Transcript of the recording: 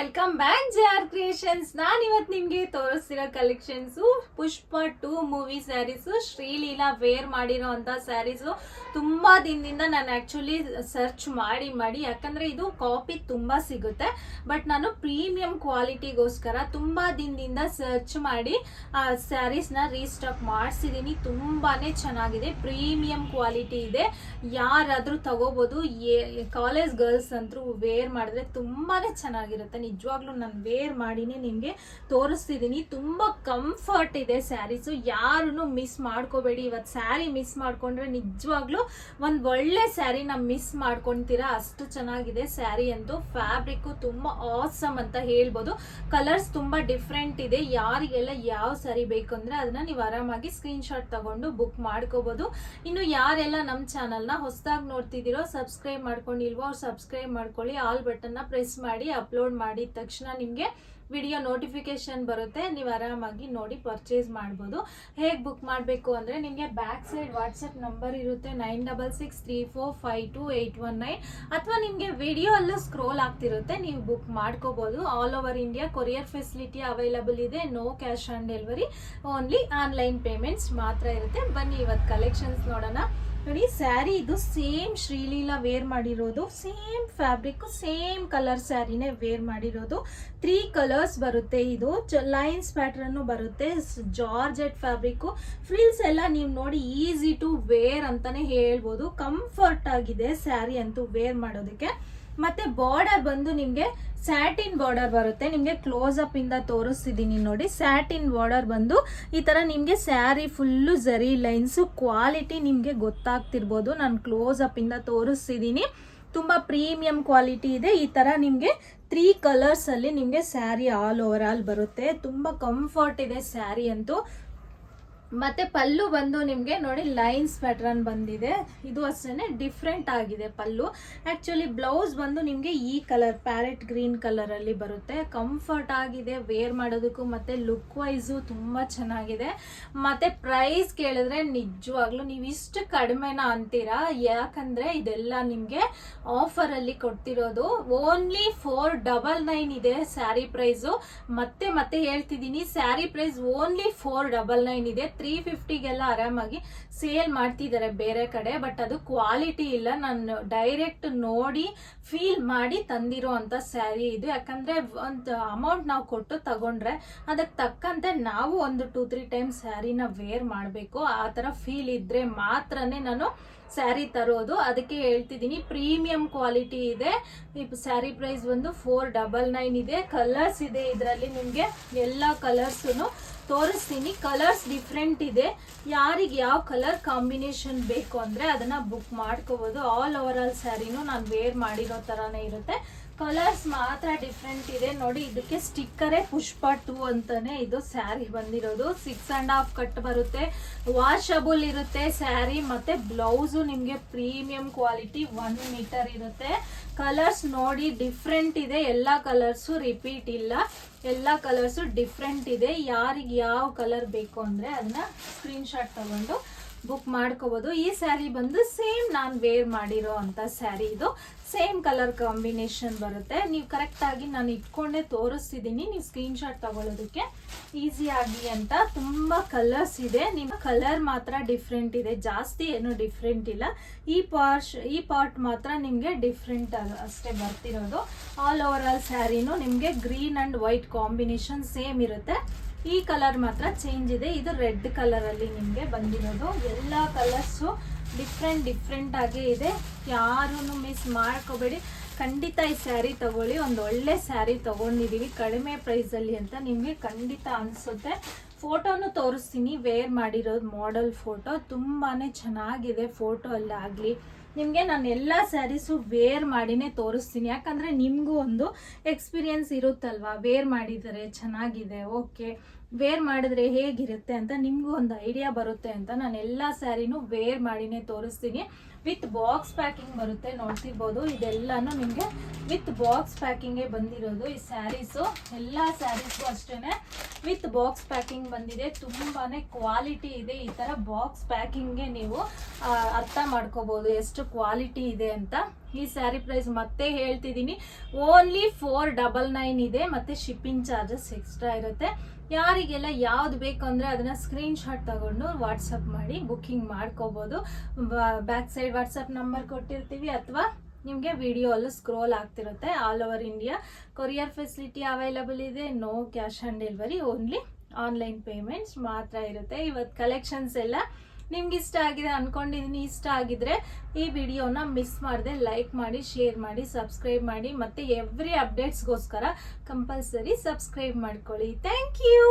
Welcome back J R creations ನಾನು ಇವತ್ ನಿಮ್ಗೆ ತೋರಿಸ್ತಿರೋ collections Pushpa two movie sarees Sreeleela wear ಮಾಡಿರೋ ಅಂತ ಸ್ಯಾರೀಸ್ ತುಂಬಾ ದಿನದಿಂದ ನಾನು ಆಕ್ಚುಲಿ ಸರ್ಚ್ ಮಾಡಿ ಮಾಡಿ. ಯಾಕಂದ್ರೆ ಇದು ಕಾಪಿ ತುಂಬಾ ಸಿಗುತ್ತೆ. ಬಟ್ ನಾನು ಪ್ರೀಮಿಯಂ ಕ್ವಾಲಿಟಿಗೋಸ್ಕರ ತುಂಬಾ ದಿನದಿಂದ ಸರ್ಚ್ ಮಾಡಿ, ಆ ಸ್ಯಾರೀಸ್ನ ರೀಸ್ಟಾಕ್ ಮಾಡಿಸಿದೀನಿ. ತುಂಬಾನೇ ಚೆನ್ನಾಗಿದೆ. ಪ್ರೀಮಿಯಂ ಕ್ವಾಲಿಟಿ ಇದೆ. ಯಾರಾದ್ರೂ ತಗೋಬಹುದು ಕಾಲೇಜ್ ಗರ್ಲ್ಸ್ ಅಂತೂ ವೇರ್ ಮಾಡಿದ್ರೆ ತುಂಬಾನೇ ಚೆನ್ನಾಗಿರುತ್ತೆ. ನಿಜವಾಗ್ಲೂ ನಾನು ವೇರ್ ಮಾಡಿನೇ ನಿಮಗೆ ತೋರಿಸ್ತಿದ್ದೀನಿ ತುಂಬ ಕಂಫರ್ಟ್ ಇದೆ ಸ್ಯಾರೀಸು ಯಾರೂ ಮಿಸ್ ಮಾಡ್ಕೋಬೇಡಿ. ಇವತ್ತು ಸ್ಯಾರಿ ಮಿಸ್ ಮಾಡ್ಕೊಂಡ್ರೆ ನಿಜವಾಗ್ಲೂ ಒಂದು ಒಳ್ಳೆ ನಾವು ಮಿಸ್ ಮಾಡ್ಕೊಂತೀರಾ. ಅಷ್ಟು ಚೆನ್ನಾಗಿದೆ ಸ್ಯಾರಿ ಅಂತೂ. ಫ್ಯಾಬ್ರಿಕ್ಕು ತುಂಬ ಆಸಮ್ ಅಂತ ಹೇಳ್ಬೋದು. ಕಲರ್ಸ್ ತುಂಬ ಡಿಫ್ರೆಂಟ್ ಇದೆ. ಯಾರಿಗೆಲ್ಲ ಯಾವ ಸ್ಯಾರಿ ಬೇಕು ಅಂದರೆ ಅದನ್ನ ನೀವು ಆರಾಮಾಗಿ ಸ್ಕ್ರೀನ್ಶಾಟ್ ತಗೊಂಡು ಬುಕ್ ಮಾಡ್ಕೋಬಹುದು ಇನ್ನು ಯಾರೆಲ್ಲ ನಮ್ಮ ಚಾನಲ್ನ ಹೊಸದಾಗಿ ನೋಡ್ತಿದ್ದೀರೋ ಸಬ್ಸ್ಕ್ರೈಬ್ ಮಾಡ್ಕೊಂಡಿಲ್ವೋ ಅವ್ರು ಸಬ್ಸ್ಕ್ರೈಬ್ ಮಾಡ್ಕೊಳ್ಳಿ. ಆಲ್ ಬಟನ್ನ ಪ್ರೆಸ್ ಮಾಡಿ ಅಪ್ಲೋಡ್ ಮಾಡಿದ ತಕ್ಷಣ ನಿಮಗೆ ವಿಡಿಯೋ ನೋಟಿಫಿಕೇಶನ್ ಬರುತ್ತೆ. ನೀವು ಆರಾಮಾಗಿ ನೋಡಿ ಪರ್ಚೇಸ್ ಮಾಡ್ಬೋದು. ಹೇಗೆ ಬುಕ್ ಮಾಡಬೇಕು ಅಂದರೆ ನಿಮಗೆ ಬ್ಯಾಕ್ ಸೈಡ್ ವಾಟ್ಸಪ್ ನಂಬರ್ ಇರುತ್ತೆ nine double six three four five two eight one nine ಅಥವಾ ನಿಮಗೆ ವಿಡಿಯೋ ಅಲ್ಲೂ ಸ್ಕ್ರೋಲ್ ಆಗ್ತಿರುತ್ತೆ. ನೀವು ಬುಕ್ ಮಾಡ್ಕೋಬೋದು. All over India courier facility available ಇದೆ. No cash on delivery only online payments ಮಾತ್ರ ಇರುತ್ತೆ. ಬನ್ನಿ ಇವತ್ತು ಕಲೆಕ್ಷನ್ಸ್ ನೋಡೋಣ. ನೋಡಿ ಸ್ಯಾರಿ ಇದು ಸೇಮ್ ಶ್ರೀಲೀಲಾ ವೇರ್ ಮಾಡಿರೋದು ಸೇಮ್ ಫ್ಯಾಬ್ರಿಕ್ ಸೇಮ್ ಕಲರ್ ಸ್ಯಾರಿನೇ ವೇರ್ ಮಾಡಿರೋದು. ತ್ರೀ ಕಲರ್ಸ್ ಬರುತ್ತೆ ಇದು. ಲೈನ್ಸ್ ಪ್ಯಾಟ್ರನ್ನು ಬರುತ್ತೆ. ಜಾರ್ಜೆಟ್ ಫ್ಯಾಬ್ರಿಕ್ ಫ್ರಿಲ್ಸ್ ಎಲ್ಲ ನೀವು ನೋಡಿ ಈಸಿ ಟು ವೇರ್ ಅಂತಾನೆ ಹೇಳ್ಬೋದು. ಕಂಫರ್ಟ್ ಆಗಿದೆ ಸ್ಯಾರಿ ಅಂತೂ ವೇರ್ ಮಾಡೋದಕ್ಕೆ. ಮತ್ತೆ ಬಾರ್ಡರ್ ಬಂದು ನಿಮಗೆ ಸ್ಯಾಟಿನ್ ಬಾರ್ಡರ್ ಬರುತ್ತೆ. ನಿಮಗೆ ಕ್ಲೋಸ್ ಅಪ್ ಇಂದ ತೋರಿಸ್ತಿದ್ದೀನಿ ನೋಡಿ. ಸ್ಯಾಟಿನ್ ಬಾರ್ಡರ್ ಬಂದು ಈ ತರ ನಿಮಗೆ sari full zari lines quality ನಿಮಗೆ ಗೊತ್ತಾಗ್ತಿರ್ಬೋದು. ನಾನು ಕ್ಲೋಸ್ ಅಪ್ ಇಂದ ತೋರಿಸ್ತಿದ್ದೀನಿ ತುಂಬ ಪ್ರೀಮಿಯಂ ಕ್ವಾಲಿಟಿ ಇದೆ. ಈ ಥರ ನಿಮಗೆ ತ್ರೀ ಕಲರ್ಸ್ ಅಲ್ಲಿ ನಿಮಗೆ ಸ್ಯಾರಿ ಆಲ್ ಓವರ್ ಆಲ್ ಬರುತ್ತೆ. ತುಂಬ ಕಂಫರ್ಟ್ ಇದೆ ಸ್ಯಾರಿ ಅಂತೂ. ಮತ್ತೆ ಪಲ್ಲು ಬಂದು ನಿಮಗೆ ನೋಡಿ ಲೈನ್ಸ್ ಪ್ಯಾಟ್ರನ್ ಬಂದಿದೆ. ಇದು ಅಷ್ಟೇ ಡಿಫ್ರೆಂಟ್ ಆಗಿದೆ ಪಲ್ಲು. ಆ್ಯಕ್ಚುಲಿ ಬ್ಲೌಸ್ ಬಂದು ನಿಮಗೆ ಈ ಕಲರ್ ಪ್ಯಾರೆಟ್ ಗ್ರೀನ್ ಕಲರಲ್ಲಿ ಬರುತ್ತೆ. ಕಂಫರ್ಟ್ ಆಗಿದೆ ವೇರ್ ಮಾಡೋದಕ್ಕೂ ಮತ್ತೆ ಲುಕ್ ವೈಸು ತುಂಬ ಚೆನ್ನಾಗಿದೆ. ಮತ್ತೆ ಪ್ರೈಸ್ ಕೇಳಿದ್ರೆ ನಿಜವಾಗ್ಲೂ ನೀವು ಇಷ್ಟು ಕಡಿಮೆನ ಅಂತೀರಾ? ಯಾಕಂದ್ರೆ ಇದೆಲ್ಲ ನಿಮಗೆ ಆಫರಲ್ಲಿ ಕೊಡ್ತಿರೋದು. ಓನ್ಲಿ ಫೋರ್ ಡಬಲ್ ನೈನ್ ಇದೆ ಸ್ಯಾರಿ ಪ್ರೈಸು ಮತ್ತೆ ಮತ್ತೆ ಹೇಳ್ತಿದ್ದೀನಿ sari price only four double nine ಇದೆ. ತ್ರೀ ಫಿಫ್ಟಿಗೆಲ್ಲ ಆರಾಮಾಗಿ ಸೇಲ್ ಮಾಡ್ತಿದ್ದಾರೆ ಬೇರೆ ಕಡೆ ಬಟ್ ಅದು ಕ್ವಾಲಿಟಿ ಇಲ್ಲ. ನಾನು ಡೈರೆಕ್ಟ್ ನೋಡಿ ಫೀಲ್ ಮಾಡಿ ತಂದಿರೋ ಅಂತ ಸ್ಯಾರಿ ಇದು. ಯಾಕಂದ್ರೆ ಒಂದು ಅಮೌಂಟ್ ನಾವು ಕೊಟ್ಟು ತಗೊಂಡ್ರೆ ಅದಕ್ಕೆ ತಕ್ಕಂತೆ ನಾವು ಒಂದು ಟೂ ತ್ರೀ ಟೈಮ್ ಸ್ಯಾರಿನ ವೇರ್ ಮಾಡಬೇಕು. ಆ ಥರ ಫೀಲ್ ಇದ್ರೆ ಮಾತ್ರನೇ ನಾನು ಸ್ಯಾರಿ ತರೋದು. ಅದಕ್ಕೆ ಹೇಳ್ತಿದ್ದೀನಿ ಪ್ರೀಮಿಯಂ ಕ್ವಾಲಿಟಿ ಇದೆ. ಸ್ಯಾರಿ ಪ್ರೈಸ್ ಬಂದು ಫೋರ್ ಡಬಲ್ ನೈನ್ ಇದೆ. ಕಲರ್ಸ್ ಇದೆ ಇದರಲ್ಲಿ ನಿಮಗೆ ಎಲ್ಲ ಕಲರ್ಸು ತೋರಿಸ್ತೀನಿ. ಕಲರ್ಸ್ ಡಿಫ್ರೆಂಟ್ ಇದೆ. ಯಾರಿಗೆ ಯಾವ ಕಲರ್ ಕಾಂಬಿನೇಷನ್ ಬೇಕು ಅಂದರೆ ಅದನ್ನು ಬುಕ್ ಮಾಡ್ಕೋಬೋದು. ಆಲ್ ಓವರ್ ಆಲ್ ಸ್ಯಾರಿನೂ ನಾನು ವೇರ್ ಮಾಡಿರೋ ಥರನೇ ಇರುತ್ತೆ. ಕಲರ್ಸ್ ಮಾತ್ರ ಡಿಫ್ರೆಂಟ್ ಇದೆ. ನೋಡಿ, ಇದಕ್ಕೆ ಸ್ಟಿಕ್ಕರೇ ಪುಷ್ಪ ಟೂ ಅಂತಾನೆ ಇದು ಸ್ಯಾರಿ ಬಂದಿರೋದು. ಸಿಕ್ಸ್ ಅಂಡ್ ಹಾಫ್ ಕಟ್ ಬರುತ್ತೆ. ವಾಷಬಲ್ ಇರುತ್ತೆ ಸ್ಯಾರಿ ಮತ್ತೆ ಬ್ಲೌಸು ನಿಮಗೆ ಪ್ರೀಮಿಯಂ ಕ್ವಾಲಿಟಿ ಒನ್ ಮೀಟರ್ ಇರುತ್ತೆ. ಕಲರ್ಸ್ ನೋಡಿ ಡಿಫ್ರೆಂಟ್ ಇದೆ. ಎಲ್ಲ ಕಲರ್ಸು ರಿಪೀಟ್ ಇಲ್ಲ. ಎಲ್ಲ ಕಲರ್ಸು ಡಿಫ್ರೆಂಟ್ ಇದೆ. ಯಾರಿಗೆ ಯಾವ ಕಲರ್ ಬೇಕು ಅಂದರೆ ಅದನ್ನ ಸ್ಕ್ರೀನ್ಶಾಟ್ ತಗೊಂಡು ಬುಕ್ ಮಾಡ್ಕೋಬೋದು. ಈ ಸ್ಯಾರಿ ಬಂದು ಸೇಮ್ ನಾನು ವೇರ್ ಮಾಡಿರೋ ಅಂತ ಸ್ಯಾರಿ ಇದು. ಸೇಮ್ ಕಲರ್ ಕಾಂಬಿನೇಷನ್ ಬರುತ್ತೆ. ನೀವು ಕರೆಕ್ಟಾಗಿ ನಾನು ಇಟ್ಕೊಂಡೇ ತೋರಿಸ್ತಿದ್ದೀನಿ ನೀವು ಸ್ಕ್ರೀನ್ ಶಾಟ್ ತಗೊಳ್ಳೋದಕ್ಕೆ ಈಸಿ ಆಗಿ ಅಂತ. ತುಂಬ ಕಲರ್ಸ್ ಇದೆ. ನಿಮ್ಮ ಕಲರ್ ಮಾತ್ರ ಡಿಫ್ರೆಂಟ್ ಇದೆ. ಜಾಸ್ತಿ ಏನು ಡಿಫ್ರೆಂಟ್ ಇಲ್ಲ. ಈ ಪಾರ್ಶ್ ಈ ಪಾರ್ಟ್ ಮಾತ್ರ ನಿಮಗೆ ಡಿಫ್ರೆಂಟ್ ಅಷ್ಟೇ ಬರ್ತಿರೋದು. ಆಲ್ ಓವರ್ ಆಲ್ ಸ್ಯಾರಿನೂ ನಿಮಗೆ green and white combination same ಇರುತ್ತೆ. ಈ ಕಲರ್ ಮಾತ್ರ ಚೇಂಜ್ ಇದೆ. ಇದು ರೆಡ್ ಕಲರ್ ಅಲ್ಲಿ ನಿಮಗೆ ಬಂದಿರೋದು. ಎಲ್ಲ ಕಲರ್ಸು ಡಿಫ್ರೆಂಟ್ ಡಿಫ್ರೆಂಟ್ ಆಗೇ ಇದೆ. ಯಾರೂ ಮಿಸ್ ಮಾಡ್ಕೋಬೇಡಿ. ಖಂಡಿತ ಈ ಸ್ಯಾರಿ ತಗೊಳ್ಳಿ. ಒಂದು ಒಳ್ಳೆ ಸ್ಯಾರಿ ತಗೊಂಡಿದೀವಿ. ಕಡಿಮೆ ಪ್ರೈಸಲ್ಲಿ ಅಂತ ನಿಮಗೆ ಖಂಡಿತ ಅನಿಸುತ್ತೆ. ಫೋಟೋನು ತೋರಿಸ್ತೀನಿ. ವೇರ್ ಮಾಡಿರೋದು ಮಾಡಲ್ ಫೋಟೋ ತುಂಬಾ ಚೆನ್ನಾಗಿದೆ ಫೋಟೋ ಅಲ್ಲಾಗಲಿ. ನಿಮಗೆ ನಾನು ಎಲ್ಲ ಸ್ಯಾರೀಸು ವೇರ್ ಮಾಡಿನೇ ತೋರಿಸ್ತೀನಿ. ಯಾಕಂದರೆ ನಿಮಗೂ ಒಂದು ಎಕ್ಸ್ಪೀರಿಯನ್ಸ್ ಇರುತ್ತಲ್ವಾ? ವೇರ್ ಮಾಡಿದರೆ ಚೆನ್ನಾಗಿದೆ ಓಕೆ ವೇರ್ ಮಾಡಿದ್ರೆ ಹೇಗಿರುತ್ತೆ ಅಂತ ನಿಮಗೂ ಒಂದು ಐಡಿಯಾ ಬರುತ್ತೆ ಅಂತ ನಾನು ಎಲ್ಲ ಸ್ಯಾರಿನೂ ವೇರ್ ಮಾಡಿನೇ ತೋರಿಸ್ತೀನಿ. ವಿತ್ ಬಾಕ್ಸ್ ಪ್ಯಾಕಿಂಗ್ ಬರುತ್ತೆ, ನೋಡ್ತಿರ್ಬೋದು. ಇದೆಲ್ಲನೂ ನಿಮಗೆ ವಿತ್ ಬಾಕ್ಸ್ ಪ್ಯಾಕಿಂಗೇ ಬಂದಿರೋದು ಈ ಸ್ಯಾರೀಸು. ಎಲ್ಲ ಸ್ಯಾರೀಸ್ಗೂ ಅಷ್ಟೇ ವಿತ್ ಬಾಕ್ಸ್ ಪ್ಯಾಕಿಂಗ್ ಬಂದಿದೆ. ತುಂಬಾನೇ ಕ್ವಾಲಿಟಿ ಇದೆ. ಈ ತರ ಬಾಕ್ಸ್ ಪ್ಯಾಕಿಂಗ್ಗೆ ನೀವು ಅರ್ಥ ಮಾಡ್ಕೋಬಹುದು ಎಷ್ಟು ಕ್ವಾಲಿಟಿ ಇದೆ ಅಂತ. ಈ ಸ್ಯಾರಿ ಪ್ರೈಸ್ ಮತ್ತೆ ಹೇಳ್ತಿದ್ದೀನಿ. ಓನ್ಲಿ ಫೋರ್ ಡಬಲ್ ನೈನ್ ಇದೆ. ಮತ್ತೆ ಶಿಪ್ಪಿಂಗ್ ಚಾರ್ಜಸ್ ಎಕ್ಸ್ಟ್ರಾ ಇರುತ್ತೆ. ಯಾರಿಗೆಲ್ಲ ಯಾವ್ದು ಬೇಕು ಅಂದ್ರೆ ಅದನ್ನ ಸ್ಕ್ರೀನ್ ಶಾಟ್ ತಗೊಂಡು ವಾಟ್ಸಪ್ ಮಾಡಿ ಬುಕ್ಕಿಂಗ್ ಮಾಡ್ಕೋಬಹುದು ಬ್ಯಾಕ್ ಸೈಡ್ ವಾಟ್ಸಪ್ ನಂಬರ್ ಕೊಟ್ಟಿರ್ತೀವಿ. ಅಥವಾ ನಿಮಗೆ ವಿಡಿಯೋ ಅಲ್ಲೂ ಸ್ಕ್ರೋಲ್ ಆಗ್ತಿರುತ್ತೆ all over India courier facility available ಇದೆ. No cash on delivery only online payments ಮಾತ್ರ ಇರುತ್ತೆ. ಇವತ್ತು ಕಲೆಕ್ಷನ್ಸ್ ಎಲ್ಲ ನಿಮ್ಗೆ ಇಷ್ಟ ಆಗಿದೆ ಅಂದ್ಕೊಂಡಿದ್ದೀನಿ ಇಷ್ಟ ಆಗಿದ್ರೆ ಈ ವಿಡಿಯೋನ ಮಿಸ್ ಮಾಡದೆ ಲೈಕ್ ಮಾಡಿ ಶೇರ್ ಮಾಡಿ ಸಬ್ಸ್ಕ್ರೈಬ್ ಮಾಡಿ. ಮತ್ತೆ ಎವ್ರಿ ಅಪ್ಡೇಟ್ಸ್ಗೋಸ್ಕರ ಕಂಪಲ್ಸರಿ ಸಬ್ಸ್ಕ್ರೈಬ್ ಮಾಡ್ಕೊಳ್ಳಿ. Thank you